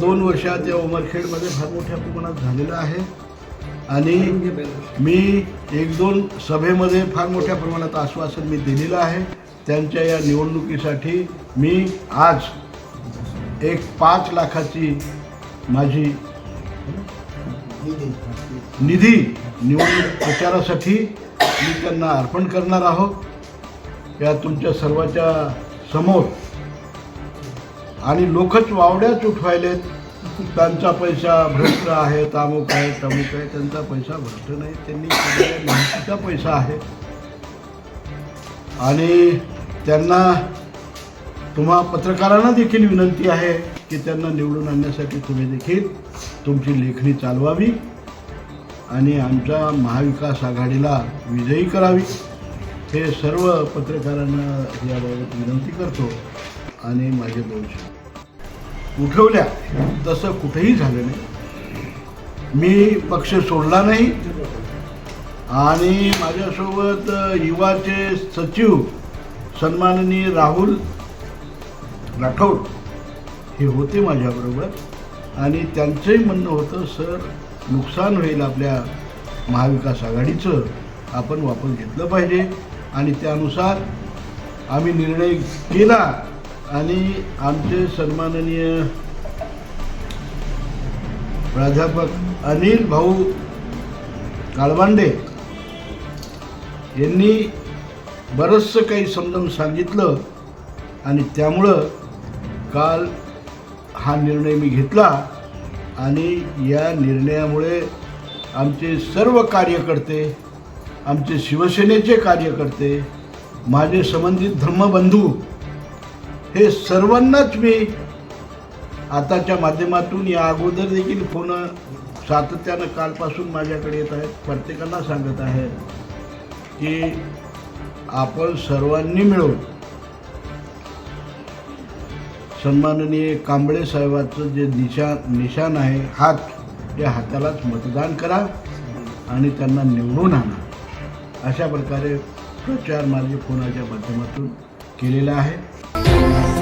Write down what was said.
प्रचार या उमरखेडमध्ये फार मोठ्या प्रमाणात झालेलं आहे. आणि मी एक दोन सभेमध्ये फार मोठ्या प्रमाणात आश्वासन मी दिलेलं आहे. त्यांच्या या निवडणुकीसाठी मी आज एक पाच लाखाची माझी निधी निवडणूक प्रचारासाठी मी त्यांना अर्पण करणार आहोत. या तुमच्या सर्वाच्या समोर आणि लोकच वावड्याच उठवायलेत त्यांचा पैसा भ्रष्ट आहे तामुक आहे तमुक आहे त्यांचा पैसा भ्रष्ट नाही त्यांनी माहितीचा पैसा आहे. आणि त्यांना तुम्हा पत्रकारांना देखील विनंती आहे की त्यांना निवडून आणण्यासाठी तुम्ही देखील तुमची लेखणी चालवावी आणि आमच्या महाविकास आघाडीला विजयी करावी. हे सर्व पत्रकारांना याबाबत विनंती करतो आणि माझे दोन उठवल्या तसं कुठेही झालं नाही. मी पक्ष सोडला नाही. आणि माझ्यासोबत युवाचे सचिव सन्माननीय राहुल राठोड हे होते माझ्याबरोबर. आणि त्यांचंही म्हणणं होतं सर नुकसान होईल आपल्या महाविकास आघाडीचं. आपण वापर घेतलं पाहिजे. आणि त्यानुसार आम्ही निर्णय केला आणि आमचे सन्माननीय प्राध्यापक अनिल भाऊ काळवांडे यांनी बरंचसं काही समजावून सांगितलं आणि त्यामुळं काल हा निर्णय मी घेतला आणि या निर्णयामुळे आमचे सर्व कार्यकर्ते आमचे शिवसेनेचे कार्यकर्ते माझे संबंधित धर्मबंधू हे सर्वांनाच मी आताच्या माध्यमातून या अगोदर देखील फोन सातत्यानं कालपासून माझ्याकडे येत आहेत. प्रत्येकांना सांगत आहे की आपण सर्वांनी मिळून सन्माननीय कांबळे साहेबाचं जे निशा निशाण आहे हात या हातालाच मतदान करा आणि त्यांना निवडून आणा. अशा प्रकारे प्रचार मार्ग फोनाच्या माध्यमातून केलेला आहे?